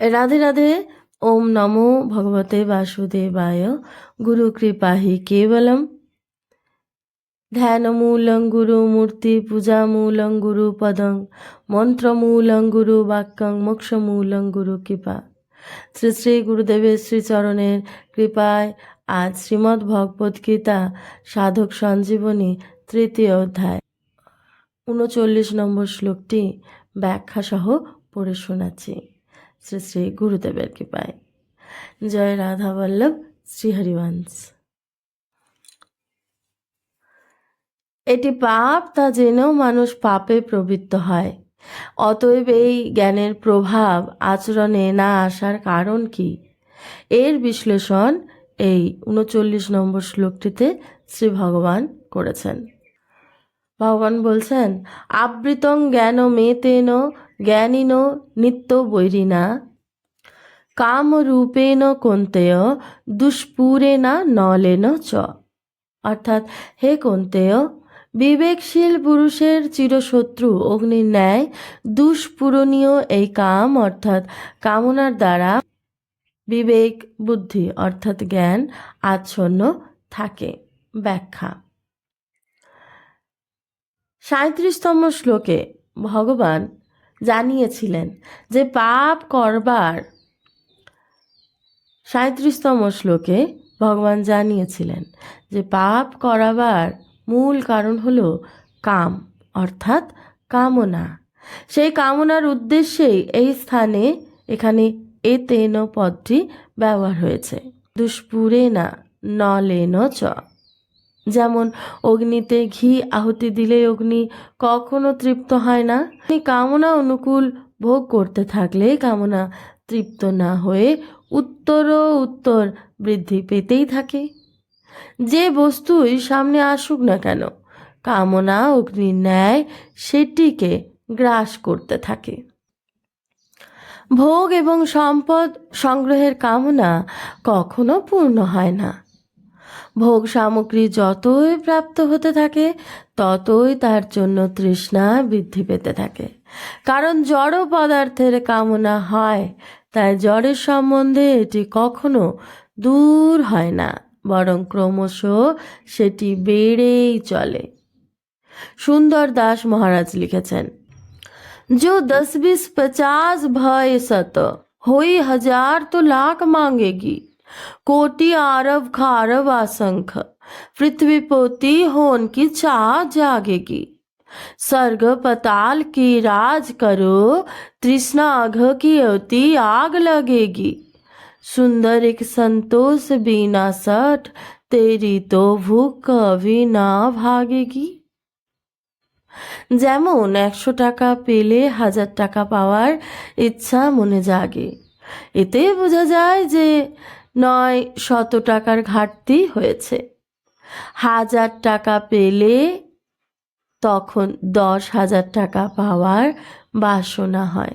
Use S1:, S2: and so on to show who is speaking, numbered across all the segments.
S1: রাধে রাধে, ওম নমো ভগবতে বাসুদেবায়, গুরু কৃপাহি কেবলম। ধ্যানমূলং গুরু মূর্তি পূজা পূজামূলং গুরু পদং, মন্ত্রমূলং গুরু বাক্যং, মোক্ষমূলং গুরু কৃপা। শ্রী শ্রী গুরুদেবের শ্রীচরণের কৃপায় আজ শ্রীমদ্ ভগবদ গীতা সাধক সঞ্জীবনী তৃতীয় অধ্যায়, উনচল্লিশ নম্বর শ্লোকটি ব্যাখ্যা সহ পড়ে শোনাচ্ছি। শ্রী শ্রী গুরুদেবের কৃপায়। জয় রাধা বল্লভ, শ্রী হরিবংশ। এটি পাপ, তা জেনেও মানুষ পাপে প্রবৃত্ত হয়। অতএব এই জ্ঞানের প্রভাব আচরণে না আসার কারণ কি? এর বিশ্লেষণ এই উনচল্লিশ নম্বর শ্লোকটিতে শ্রী ভগবান করেছেন। ভগবান বলছেন, আবৃতং জ্ঞান মেতেন জ্ঞানীন নিত্য বৈরিনা কামরূপেণ কন্তেয় দুষ্পুরেনা নলেন চ। অর্থাৎ, হে কন্তেয়, বিবেকশীল পুরুষের চিরশত্রু অগ্নির ন্যায় দুষ্পূরণীয় এই কাম, অর্থাৎ কামনার দ্বারা বিবেক, বুদ্ধি, অর্থাৎ জ্ঞান আচ্ছন্ন থাকে। ব্যাখ্যা। সাঁত্রিশতম শ্লোকে ভগবান জানিয়েছিলেন যে পাপ করবার সাঁত্রিশতম শ্লোকে ভগবান জানিয়েছিলেন যে পাপ করাবার মূল কারণ হল কাম, অর্থাৎ কামনা। সেই কামনার উদ্দেশ্যেই এই স্থানে এখানে এ তেন পদটি ব্যবহার হয়েছে। দুষ্পুরে না নলেন চ। যেমন অগ্নিতে ঘি আহুতি দিলে অগ্নি কখনো তৃপ্ত হয় না। কামনা অনুকূল ভোগ করতে থাকলে কামনা তৃপ্ত না হয়ে উত্তর উত্তর বৃদ্ধি পেতেই থাকে। যে বস্তুই সামনে আসুক না কেন, কামনা, অগ্নির ন্যায় সেটিকে গ্রাস করতে থাকে। ভোগ এবং সম্পদ সংগ্রহের কামনা কখনো পূর্ণ হয় না। ভোগ সামগ্রী যতই প্রাপ্ত হতে থাকে ততই তার জন্য তৃষ্ণা বৃদ্ধি পেতে থাকে কারণ জড় পদার্থের কামনা হয় তাই জড়ের সম্বন্ধে এটি কখনো দূর হয় না বরং ক্রমশ সেটি বেড়েই চলে সুন্দর দাস মহারাজ লিখেছেন जो दस बीस पचास भय सत होई हजार तो लाख मांगेगी कोटि आरव खारव आसंख पृथ्वी पोती होन की चाह जागेगी स्वर्ग पताल की राज करो तृष्णा अघ की अति आग लगेगी सुंदर एक संतोष बिना सठ तेरी तो भूख कभी ना भागेगी যেমন একশো টাকা পেলে হাজার টাকা পাওয়ার ইচ্ছা মনে জাগে এতে বোঝা যায় যে নয় শত টাকার ঘাটতি হয়েছে। হাজার টাকা পেলে তখন দশ হাজার টাকা পাওয়ার বাসনা হয়।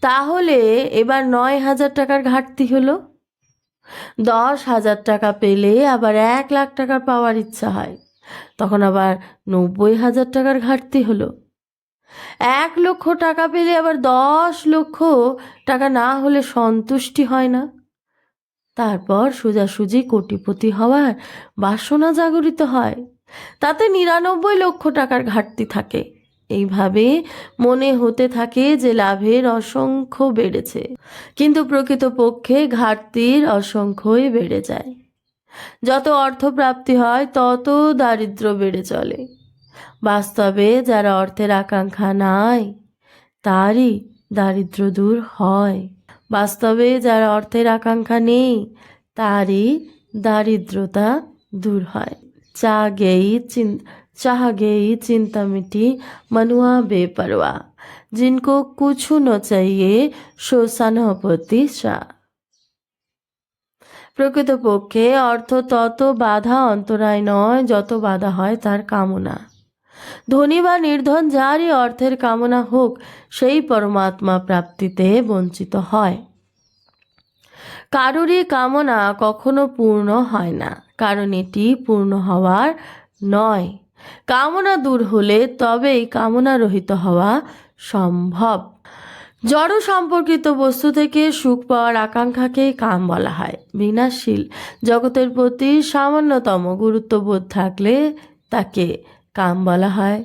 S1: তাহলে এবার নয় হাজার টাকার ঘাটতি হলো। দশ হাজার টাকা পেলে আবার এক লাখ টাকার পাওয়ার ইচ্ছা হয়। তখন আবার নব্বই হাজার টাকার ঘাটতি হলো। এক লক্ষ টাকা পেলে আবার দশ লক্ষ টাকা না হলে সন্তুষ্টি হয় না। তারপর সোজাসুজি কোটিপতি হওয়ার বাসনা জাগরিত হয়। তাতে নিরানব্বই লক্ষ টাকার ঘাটতি থাকে। এইভাবে মনে হতে থাকে যে লাভের অসংখ্য বেড়েছে, কিন্তু প্রকৃতপক্ষে ঘাটতির অসংখ্যই বেড়ে যায়। যত অর্থ প্রাপ্তি হয়, তত দারিদ্র বেড়ে চলে। বাস্তবে যারা অর্থের আকাঙ্ক্ষা নাই, তারই দারিদ্র দূর হয়। বাস্তবে যারা অর্থের আকাঙ্ক্ষা নেই তারই দারিদ্রতা দূর হয় চা গেই চিন चाह गई चिंता मिटी मनुआ बेपरवा जिनको कुछ न चाहिए सो सनपति शाह প্রকৃতপক্ষে অর্থ তত বাধা অন্তরায় নয় যত বাধা হয় তার কামনা ধনী বা নির্ধন, যারই অর্থের কামনা হোক, সেই পরমাত্মা প্রাপ্তিতে বঞ্চিত হয়। কারোরই কামনা কখনো পূর্ণ হয় না, কারণ এটি পূর্ণ হওয়ার নয়। কামনা দূর হলে তবেই কামনা রহিত হওয়া সম্ভব। জড় সম্পর্কিত বস্তু থেকে সুখ পাওয়ার আকাঙ্ক্ষাকেই কাম বলা হয়। বিনাশীল জগতের প্রতি সামান্যতম গুরুত্ববোধ থাকলে তাকে কাম বলা হয়।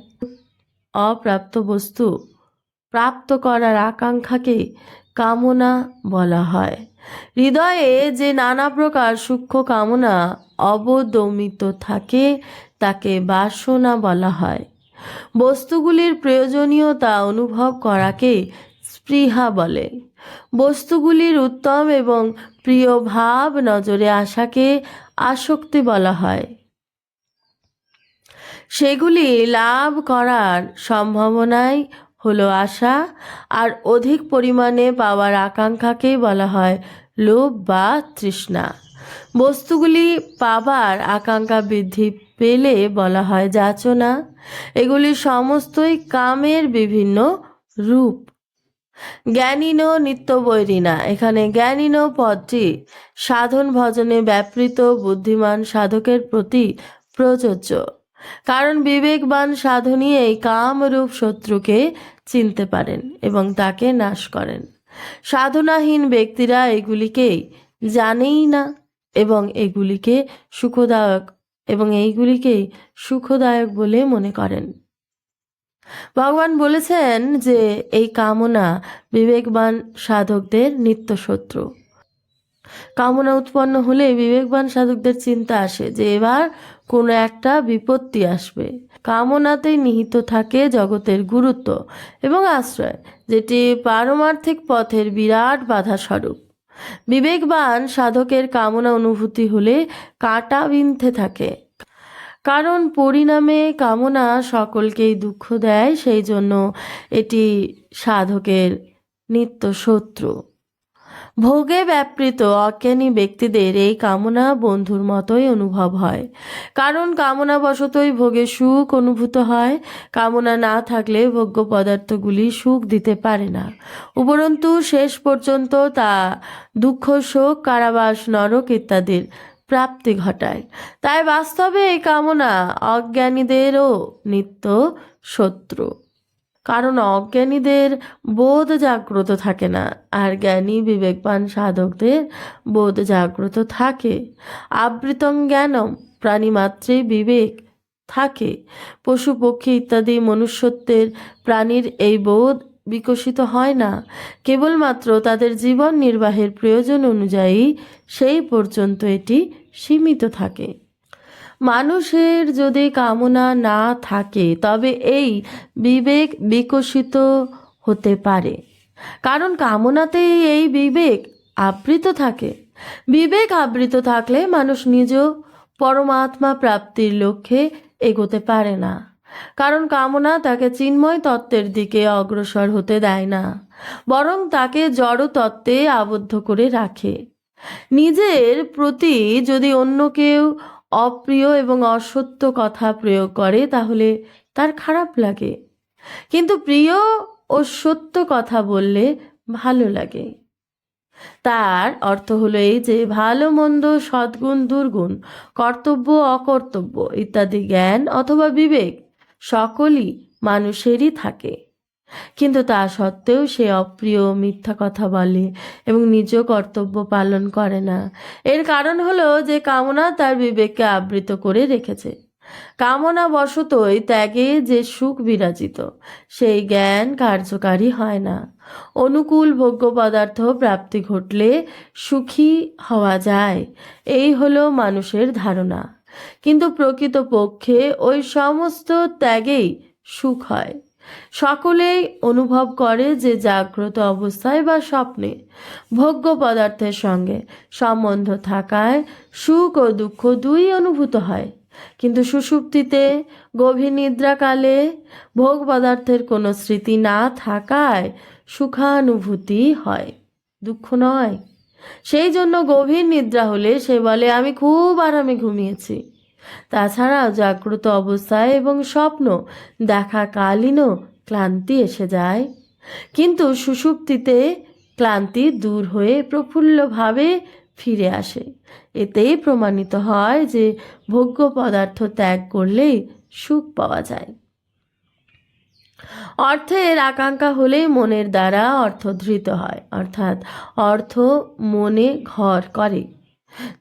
S1: অপ্রাপ্ত বস্তু প্রাপ্ত করার আকাঙ্ক্ষাকে কামনা বলা হয়। হৃদয়ে যে নানা প্রকার সূক্ষ্ম কামনা অবদমিত থাকে, তাকে বাসনা বলা হয়। বস্তুগুলির প্রয়োজনীয়তা অনুভব করাকে স্পৃহা বলে। বস্তুগুলির উত্তম এবং প্রিয় ভাব নজরে আসাকে আসক্তি বলা হয়। সেগুলি লাভ করার সম্ভাবনাই হলো আশা আর অধিক পরিমাণে পাওয়ার আকাঙ্ক্ষাকেই বলা হয় লোভ বা তৃষ্ণা। বস্তুগুলি পাবার আকাঙ্ক্ষা বৃদ্ধি পেলে বলা হয় যাচনা। এগুলি সমস্তই কামের বিভিন্ন রূপ। জ্ঞানীন নিত্য বৈরিনা এখানে জ্ঞানীন পদটি সাধন ভজনে ব্যাপৃত, বুদ্ধিমান সাধকের প্রতি প্রযোজ্য। কারণ বিবেকবান সাধনই এই কামরূপ শত্রুকে চিনতে পারেন এবং তাকে নাশ করেন। সাধনাহীন ব্যক্তিরা এগুলিকেই জানেই না এবং এগুলিকে সুখদায়ক এবং এইগুলিকেই সুখদায়ক বলে মনে করেন। ভগবান বলেছেন যে এই কামনা বিবেকবান সাধকদের নিত্য শত্রু কামনা উৎপন্ন হলে বিবেকবান সাধকদের চিন্তা আসে যে এবার কোনো একটা বিপত্তি আসবে। কামনাতেই নিহিত থাকে জগতের গুরুত্ব এবং আশ্রয়, যেটি পারমার্থিক পথের বিরাট বাধা স্বরূপ বিবেকবান সাধকের কামনা অনুভূতি হলে কাটা বিনতে থাকে। কারণ পরিণামে কামনা সকলকেই দুঃখ দেয়, সেই জন্য এটি সাধকের নিত্য শত্রু। ভোগে ব্যাপৃত অজ্ঞানী ব্যক্তিদের এই কামনা বন্ধুর মতোই অনুভব হয়। কারণ কামনা বশতই ভোগে সুখ অনুভূত হয়, কামনা না থাকলে ভোগ্য পদার্থগুলি সুখ দিতে পারে না। উপরন্তু শেষ পর্যন্ত তা দুঃখ, শোক, কারাবাস, নরক ইত্যাদির প্রাপ্তি ঘটায়। তাই বাস্তবে এই কামনা অজ্ঞানীদেরও নিত্য শত্রু। কারণ অজ্ঞানীদের বোধ জাগ্রত থাকে না, আর জ্ঞানী বিবেকবান সাধকদের বোধ জাগ্রত থাকে। আবৃতং জ্ঞানম, প্রাণীমাত্রে বিবেক থাকে। পশু, পক্ষী ইত্যাদি মনুষ্যত্বের প্রাণীর এই বোধ বিকশিত হয় না। কেবলমাত্র তাদের জীবন নির্বাহের প্রয়োজন অনুযায়ী সেই পর্যন্ত এটি সীমিত থাকে। মানুষের যদি কামনা না থাকে, তবে এই বিবেক বিকশিত হতে পারে। কারণ কামনাতেই এই বিবেক আবৃত থাকে। বিবেক আবৃত থাকলে মানুষ নিজ পরমাত্মা প্রাপ্তির লক্ষ্যে এগোতে পারে না। কারণ কামনা তাকে চিন্ময় তত্ত্বের দিকে অগ্রসর হতে দেয় না, বরং তাকে জড় তত্ত্বে আবদ্ধ করে রাখে। নিজের প্রতি যদি অন্য কেউ অপ্রিয় এবং অসত্য কথা প্রয়োগ করে, তাহলে তার খারাপ লাগে। কিন্তু প্রিয় ও সত্য কথা বললে ভালো লাগে। তার অর্থ হলো এই যে, ভালো, মন্দ, সদ্গুণ, দুর্গুণ, কর্তব্য, অকর্তব্য ইত্যাদি জ্ঞান অথবা বিবেক সকলই মানুষেরই থাকে। কিন্তু তা সত্ত্বেও সে অপ্রিয় মিথ্যা কথা বলে এবং নিজ কর্তব্য পালন করে না। এর কারণ হলো যে কামনা তার বিবেককে আবৃত করে রেখেছে। কামনা বশতই ত্যাগে যে সুখ বিরাজিত, সেই জ্ঞান কার্যকারী হয় না। অনুকূল ভোগ্য পদার্থ প্রাপ্তি ঘটলে সুখী হওয়া যায়। এই হলো মানুষের ধারণা। কিন্তু প্রকৃতপক্ষে ওই সমস্ত ত্যাগেই সুখ হয়। সকলেই অনুভব করে যে জাগ্রত অবস্থায় বা স্বপ্নে ভোগ্য পদার্থের সঙ্গে সম্বন্ধ থাকায় সুখ ও দুঃখ দুই অনুভূত হয়। কিন্তু সুষুপ্তিতে, গভীর নিদ্রাকালে ভোগ পদার্থের কোনো স্মৃতি না থাকায় সুখানুভূতি হয়, দুঃখ নয়। সেই জন্য গভীর নিদ্রা হলে সে বলে, আমি খুব আরামে ঘুমিয়েছি। তাছাড়া জাগ্রত অবস্থায় এবং স্বপ্ন দেখা কালীনও ক্লান্তি এসে যায়। কিন্তু সুষুপ্তিতে ক্লান্তি দূর হয়ে প্রফুল্লভাবে ফিরে আসে। এতেই প্রমাণিত হয় যে ভোগ্য পদার্থ ত্যাগ করলেই সুখ পাওয়া যায়। অর্থের আকাঙ্ক্ষা হলেই মনের দ্বারা অর্থ ধৃত হয়, অর্থাৎ অর্থ মনে ঘর করে।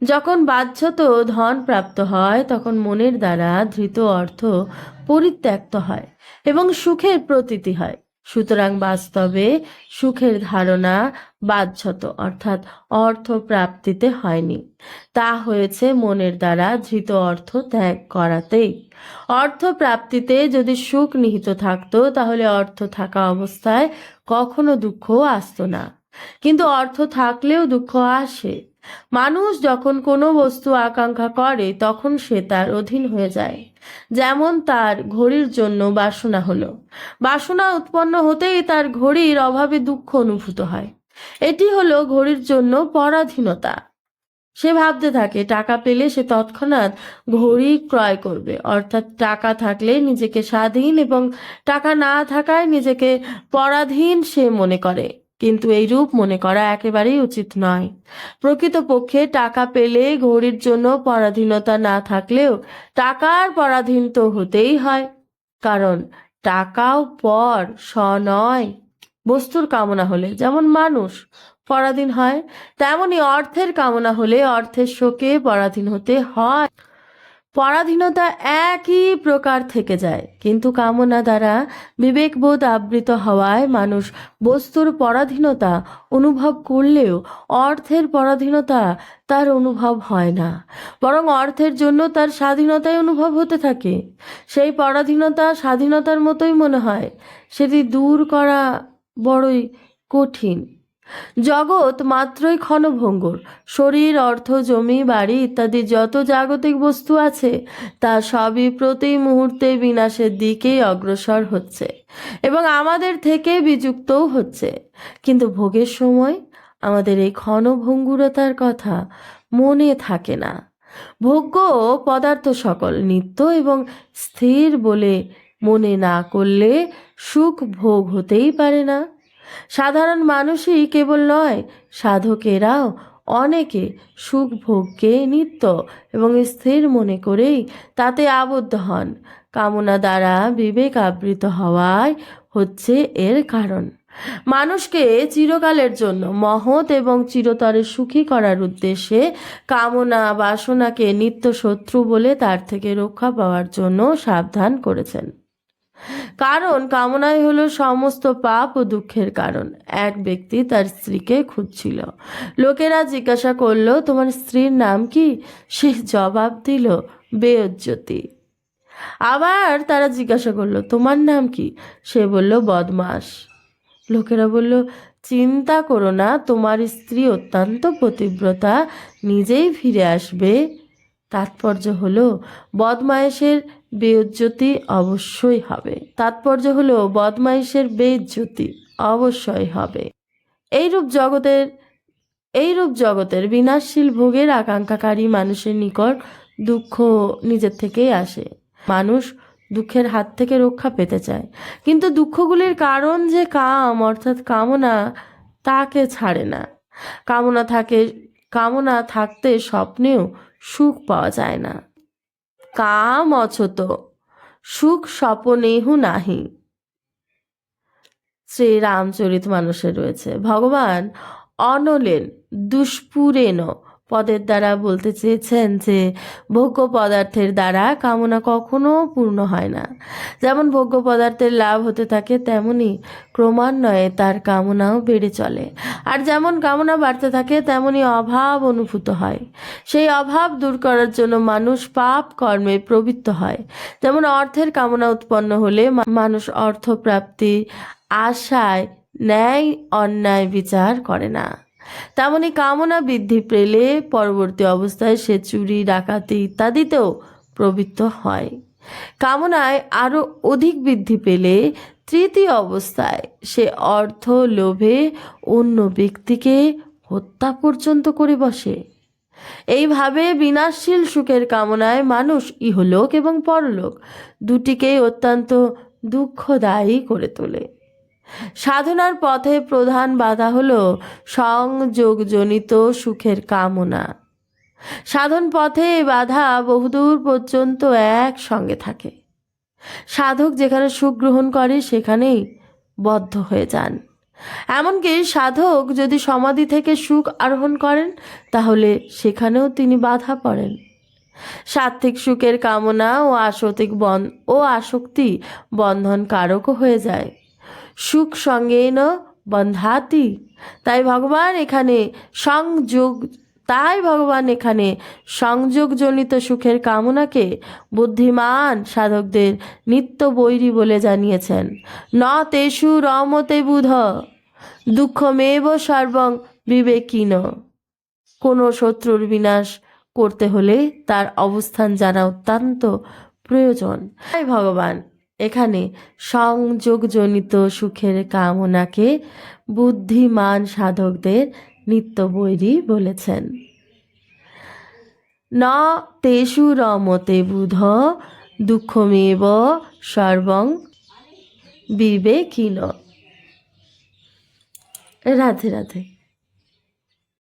S1: যখন বাহ্যত ধন প্রাপ্ত হয়, তখন মনের দ্বারা ধৃত অর্থ পরিত্যক্ত হয় এবং সুখের প্রতীতি হয়। সুতরাং বাস্তবে সুখের ধারণা বাহ্যত অর্থাৎ অর্থ প্রাপ্তিতে হয়নি। তা হয়েছে মনের দ্বারা ধৃত অর্থ ত্যাগ করাতেই। অর্থ প্রাপ্তিতে যদি সুখ নিহিত থাকতো, তাহলে অর্থ থাকা অবস্থায় কখনো দুঃখ আসতো না। কিন্তু অর্থ থাকলেও দুঃখ আসে। মানুষ যখন কোনো বস্তু আকাঙ্ক্ষা করে, তখন সে তার অধীন হয়ে যায়। যেমন তার ঘড়ির জন্য বাসনা হলো। বাসনা উৎপন্ন হতেই তার ঘড়ির অভাবে দুঃখ অনুভূত হয়। এটি হলো ঘড়ির জন্য পরাধীনতা। সে ভাবতে থাকে, টাকা পেলে সে তৎক্ষণাৎ ঘড়ি ক্রয় করবে। অর্থাৎ টাকা থাকলে নিজেকে স্বাধীন এবং টাকা না থাকায় নিজেকে পরাধীন সে মনে করে। কিন্তু এই রূপ মনে করা একেবারেই উচিত নয়। প্রকৃতপক্ষে টাকা পেলে ঘড়ির জন্য পরাধীনতা না থাকলেও টাকার পরাধীন তো হতেই হয়। কারণ টাকাও পর স নয় বস্তুর কামনা হলে, যেমন মানুষ পরাধীন হয়, তেমনি অর্থের কামনা হলে অর্থের শোকে পরাধীন হতে হয়। পরাধীনতা একই প্রকার থেকে যায়। কিন্তু কামনা দ্বারা বিবেকবোধ আবৃত হওয়ায় মানুষ বস্তুর পরাধীনতা অনুভব করলেও অর্থের পরাধীনতা তার অনুভব হয় না। বরং অর্থের জন্য তার স্বাধীনতাই অনুভব হতে থাকে। সেই পরাধীনতা স্বাধীনতার মতোই মনে হয়। সেটি দূর করা বড়ই কঠিন। জগৎ মাত্রই ক্ষণভঙ্গুর। শরীর, অর্থ, জমি, বাড়ি ইত্যাদি যত জাগতিক বস্তু আছে, তা সবই প্রতি মুহূর্তে বিনাশের দিকেই অগ্রসর হচ্ছে এবং আমাদের থেকে বিযুক্তও হচ্ছে। কিন্তু ভোগের সময় আমাদের এই ক্ষণভঙ্গুরতার কথা মনে থাকে না। ভোগ্য পদার্থ সকল নিত্য এবং স্থির বলে মনে না করলে সুখ ভোগ হতেই পারে না। সাধারণ মানুষই কেবল নয়, সাধকেরাও অনেকে সুখ ভোগকে নিত্য এবং স্থির মনে করেই তাতে আবদ্ধ হন। কামনা দ্বারা বিবেক আবৃত হওয়ায় হচ্ছে এর কারণ। মানুষকে চিরকালের জন্য মহৎ এবং চিরতরে সুখী করার উদ্দেশ্যে কামনা বাসনাকে নিত্য শত্রু বলে তার থেকে রক্ষা পাওয়ার জন্য সাবধান করেছেন। কারণ কামনাই হলো সমস্ত পাপ ও দুঃখের কারণ। এক ব্যক্তি তার স্ত্রীকে খুঁজছিল। লোকেরা জিজ্ঞাসা করল, তোমার স্ত্রীর নাম কি? সে জবাব দিল, বেয়জ্যোতি। আবার তারা জিজ্ঞাসা করল, তোমার নাম কি? সে বলল, বদমাস। লোকেরা বলল, চিন্তা করো না, তোমার স্ত্রী অত্যন্ত পতিব্রতা, নিজেই ফিরে আসবে। তাৎপর্য হলো, বদমায়েশের বেজ্যোতি অবশ্যই হবে। তাৎপর্য হলো, বদমাইশের বেজ্যোতি অবশ্যই হবে। এইরূপ জগতের এইরূপ জগতের বিনাশশীল ভোগের আকাঙ্ক্ষাকারী মানুষের নিকট দুঃখ নিজের থেকেই আসে। মানুষ দুঃখের হাত থেকে রক্ষা পেতে চায়। কিন্তু দুঃখগুলির কারণ যে কাম, অর্থাৎ কামনা তাকে ছাড়ে না। কামনা থাকে, কামনা থাকতে স্বপ্নেও সুখ পাওয়া যায় না। কাম অছত সুখ স্বপনেহু নাহি। শ্রী রামচরিত মানুষের রয়েছে। ভগবান অনলেন দুষ্পুরেন পদের দ্বারা বলতে চেয়েছেন যে, ভোগ্য পদার্থের দ্বারা কামনা কখনো পূর্ণ হয় না। যেমন ভোগ্য পদার্থের লাভ হতে থাকে, তেমনি ক্রমান্বয়ে তার কামনাও বেড়ে চলে। আর যেমন কামনা বাড়তে থাকে, তেমনি অভাব অনুভূত হয়। সেই অভাব দূর করার জন্য মানুষ পাপ কর্মে প্রবৃত্ত হয়। যেমন অর্থের কামনা উৎপন্ন হলে মানুষ অর্থ প্রাপ্তি আশায় ন্যায় অন্যায় বিচার করে না। তেমনি কামনা বৃদ্ধি পেলে পরবর্তী অবস্থায় সে চুরি, ডাকাতি ইত্যাদিতেও প্রবৃত্ত হয়। কামনায় আরও অধিক বৃদ্ধি পেলে তৃতীয় অবস্থায় সে অর্থ, লোভে অন্য ব্যক্তিকে হত্যা পর্যন্ত করে বসে। এইভাবে বিনাশশীল সুখের কামনায় মানুষ ইহলোক এবং পরলোক দুটিকেই অত্যন্ত দুঃখদায়ী করে তোলে। সাধনার পথে প্রধান বাধা হলো সংযোগজনিত সুখের কামনা। সাধন পথে বাধা বহুদূর পর্যন্ত একসঙ্গে থাকে। সাধক যেখানে সুখ গ্রহণ করে, সেখানেই বদ্ধ হয়ে যান। এমনকি সাধক যদি সমাধি থেকে সুখ আরোহণ করেন, তাহলে সেখানেও তিনি বাধা পড়েন। সাত্ত্বিক সুখের কামনা ও আসতিক বন ও আসক্তি বন্ধন কারকও হয়ে যায়। সুখ সঙ্গেন বন্ধাতি। তাই ভগবান এখানে সংযোগ, তাই ভগবান এখানে সংযোগজনিত সুখের কামনাকে বুদ্ধিমান সাধকদের নিত্য বৈরী বলে জানিয়েছেন। ন তেষু রমতে বুধ, দুঃখমেব সর্বং বিবেকীন। কোনো শত্রুর বিনাশ করতে হলে তার অবস্থান জানা অত্যন্ত প্রয়োজন। তাই ভগবান এখানে সংযোগজনিত সুখের কামনাকে বুদ্ধিমান সাধকদের নিত্য বৈরী বলেছেন। ন তেষু রমতে বুধ, দুঃখমেব সর্বং বিবেকীন। রাধে রাধে।